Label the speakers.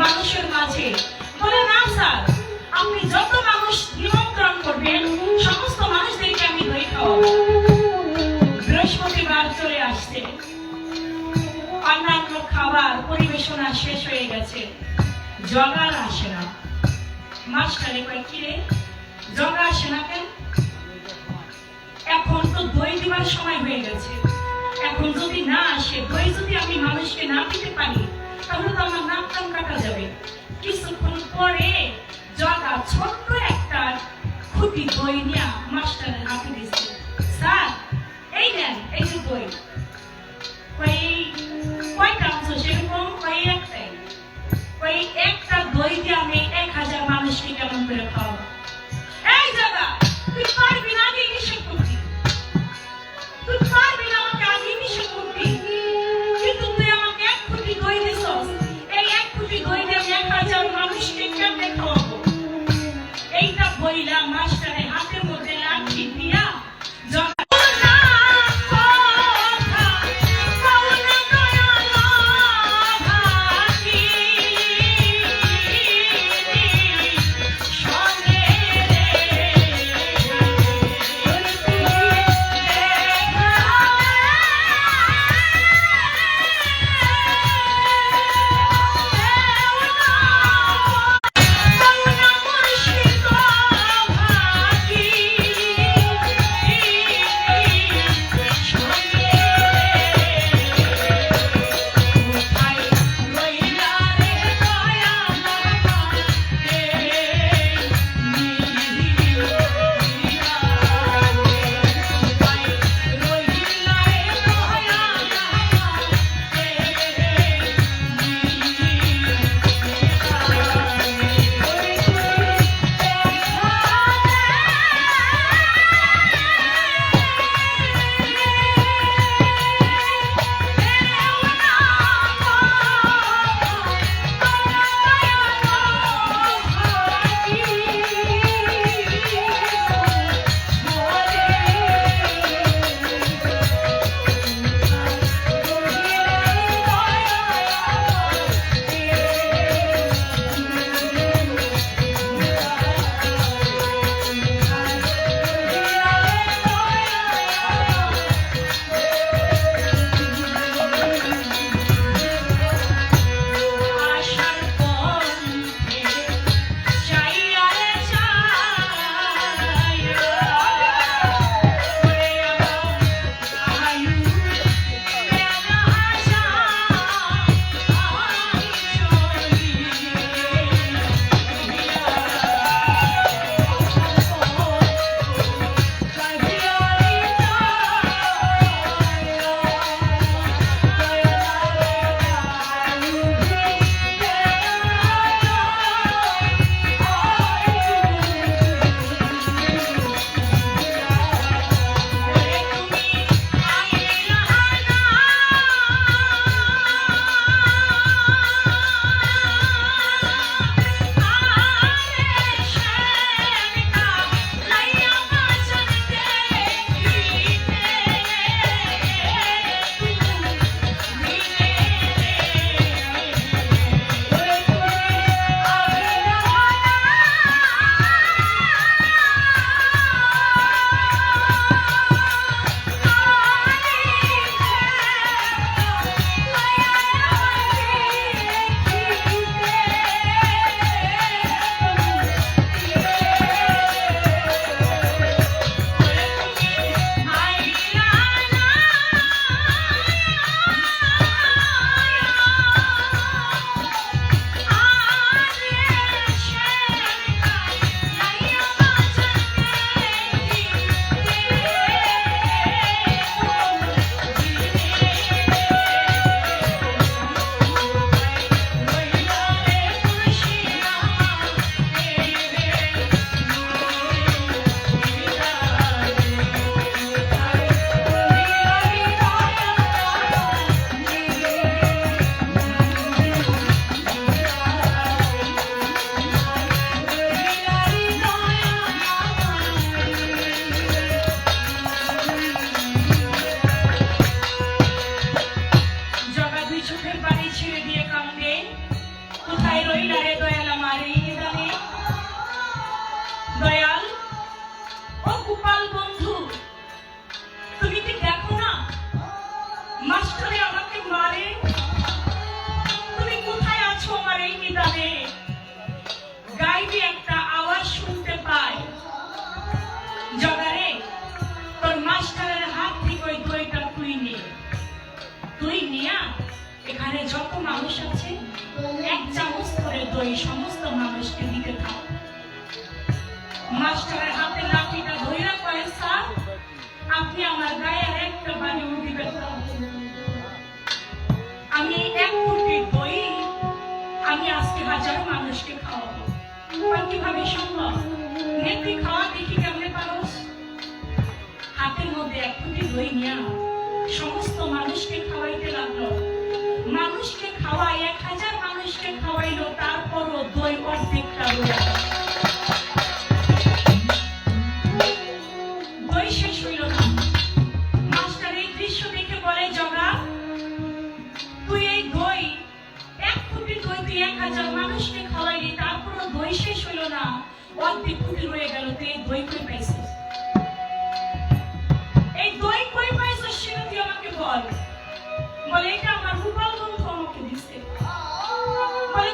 Speaker 1: মানুষের মাঝে। যত মানুষ করবেন, সমস্ত বৃহস্পতিবার চলে আসছে। অন্যান্য খাবার পরিবেশনা শেষ হয়ে গেছে। জগার আসে না মাস্টারে কয়, কি রে? জগা আসে না কেন এখন তো দই দিবার সময় হয়ে গেছে। এখন যদি না আসে, দই যদি আমি মানুষকে না দিতে পারি তাহলে তো আমার নাক কান কাটা যাবে। কিছুক্ষণ পরে জগা ছোট্ট একটা খুঁটি বই নিয়ে মাস্টারের হাতে দিচ্ছে স্যার, এই নেন, এই যে দই আওয়াজ শুনতে পাই। জগারে তোর মাস্টারের হাত থেকে ওই দইটা তুই নে। তুই নিয়া, এখানে যত মানুষ আছে, এক চামচ করে দই, সমস্ত মানুষ হাজারো মানুষকে খাওয়াবো। আর কীভাবে সম্ভব? নেতি খাওয়া দেখি কেমনে পারস হাতের মধ্যে এক ফুটি দই নিয়া সমস্ত মানুষকে খাওয়াইতে লাগল। মানুষকে খাওয়াই এক হাজার মানুষকে খাওয়াইলো, তারপরও দই অর্ধেকটা রয়ে দই এক হাজার মানুষকে খাওয়াইলি কোনো দই শেষ হইল না। অর্ধেক ফুটি রয়ে গেল তুই এই দই কই পাইছিস এই দই কই পাইছিস সেটা তুই আমাকে বল। বলে, এটা আমার গোপাল বন্ধু আমাকে দিচ্ছে বলে